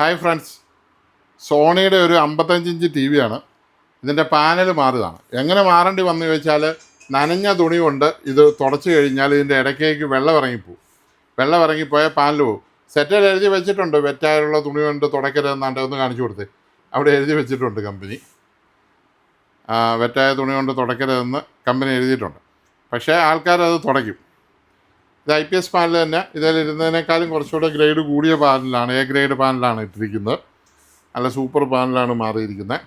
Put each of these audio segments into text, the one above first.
Hi friends. സോണിയുടെ ഒരു അമ്പത്തഞ്ചിഞ്ച് T വിയാണ് ഇതിന്റെ panel മാറിയതാണ്. എങ്ങനെ മാറേണ്ടി വന്നു ചോദിച്ചാൽ നനഞ്ഞ തുണി കൊണ്ട് ഇത് തുടച്ചു കഴിഞ്ഞാൽ ഇതിന്റെ ഇടയ്ക്കേക്ക് വെള്ളം ഇറങ്ങിപ്പോവും. വെള്ളം ഇറങ്ങിപ്പോയാൽ പാനൽ പോകും സെറ്റിൽ എഴുതി വെച്ചിട്ടുണ്ട്. വെറ്റായുള്ള തുണി കൊണ്ട് തുടയ്ക്കരുതെന്നാണ്ട് ഒന്ന് കാണിച്ചു കൊടുത്തേ. അവിടെ എഴുതി വെച്ചിട്ടുണ്ട് കമ്പനി വെറ്റായ തുണി കൊണ്ട് തുടയ്ക്കരുതെന്ന് കമ്പനി എഴുതിയിട്ടുണ്ട്. പക്ഷേ ആൾക്കാരത് തുടയ്ക്കും. ഇത് ഐ പി എസ് പാനൽ തന്നെ. ഇതിലിരുന്നതിനേക്കാളും കുറച്ചുകൂടെ ഗ്രേഡ് കൂടിയ പാനലാണ്. എ ഗ്രേഡ് പാനലാണ് ഇട്ടിരിക്കുന്നത്. നല്ല സൂപ്പർ പാനലാണ് മാറിയിരിക്കുന്നത്.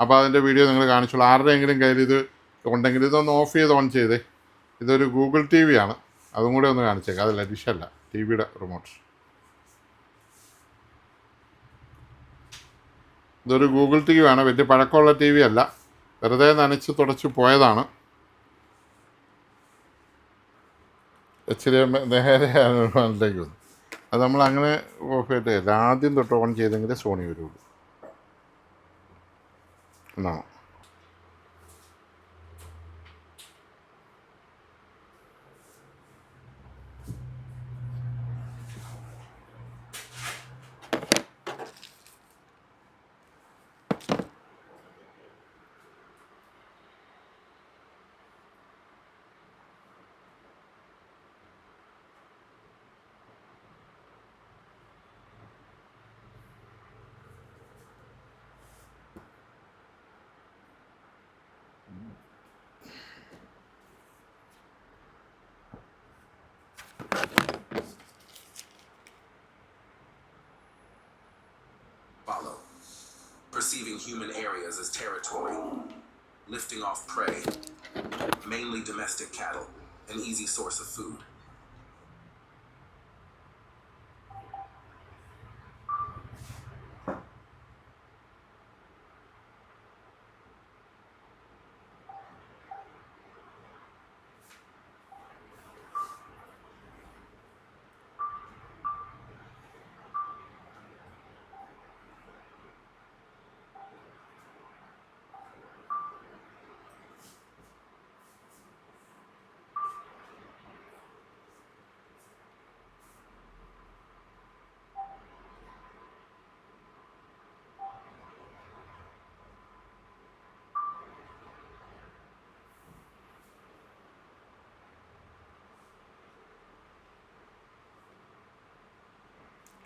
അപ്പോൾ അതിന്റെ വീഡിയോ നിങ്ങൾ കാണിച്ചോളൂ. ആരുടെയെങ്കിലും കയ്യിൽ ഇത് ഉണ്ടെങ്കിൽ ഇതൊന്ന് ഓഫ് ചെയ്ത് ഓൺ ചെയ്തേ. ഇതൊരു ഗൂഗിൾ ടി വി ആണ്. അതും കൂടെ ഒന്ന് കാണിച്ചേക്കാം. അതല്ല ഡിഷല്ല ടി വിയുടെ റിമോട്ട്. ഇതൊരു ഗൂഗിൾ ടി വി ആണ്. വലിയ പഴക്കമുള്ള ടി വി അല്ല. വെറുതെ നനച്ച് തുടച്ച് പോയതാണ്. ഇച്ചിരി നേരെയാണ് അതിലേക്ക് വന്നു. അത് നമ്മൾ അങ്ങനെ ഓഫ് ചെയ്തിട്ട് ആദ്യം തൊട്ട് ഓൺ ചെയ്തെങ്കിലേ സോണി വരുള്ളൂ. എന്നാണ് perceiving human areas as territory, lifting off prey, mainly domestic cattle, an easy source of food.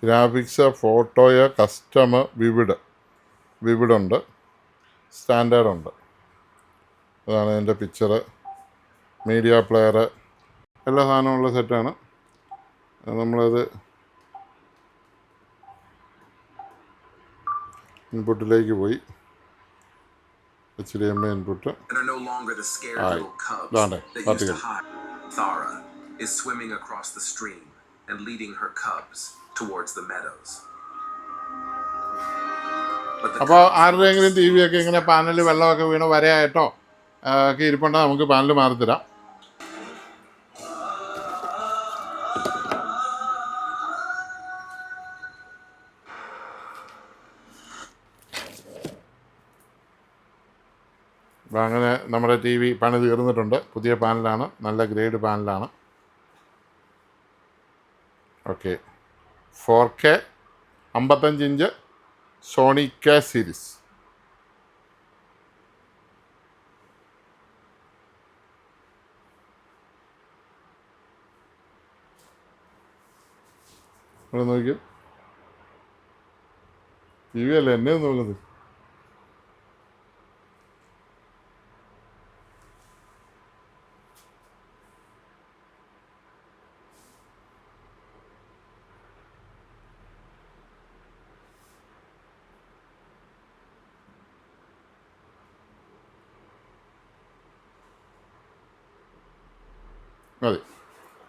Graphics ഫോട്ടോയോ customer vivid. വിവിഡുണ്ട്. സ്റ്റാൻഡേർഡുണ്ട്. അതാണ് അതിന്റെ പിക്ചർ മീഡിയ പ്ലെയർ. എല്ലാ സാധനങ്ങളുള്ള സെറ്റാണ്. നമ്മളത് ഇൻപുട്ടിലേക്ക് പോയി. H input. ആയി. വേണ്ടേ പത്തി Is swimming across the stream. And leading her cubs towards the meadows. അപ്പോൾ ആരുടെയെങ്കിലും ടി വിയൊക്കെ ഒക്കെ ഇങ്ങനെ പാനലിൽ വെള്ളമൊക്കെ വീണ് വരയായിട്ടോ ഒക്കെ ഇരിപ്പുണ്ടെങ്കിൽ നമുക്ക് പാനൽ മാറിത്തരാം അപ്പം അങ്ങനെ നമ്മുടെ ടി വി പണി തീർന്നിട്ടുണ്ട്. പുതിയ പാനലാണ് നല്ല ഗ്രേഡ് പാനലാണ്. ഓക്കെ ഫോർ കെ അമ്പത്തഞ്ച് ഇഞ്ച് സോണി കെ സീരീസ് ഇവിടെ നോക്കി ടി വി അല്ല എന്നെ നോക്കുന്നത് മതി.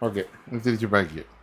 ഓക്കെ. തിരിച്ച് പാക്ക് ചെയ്യാം.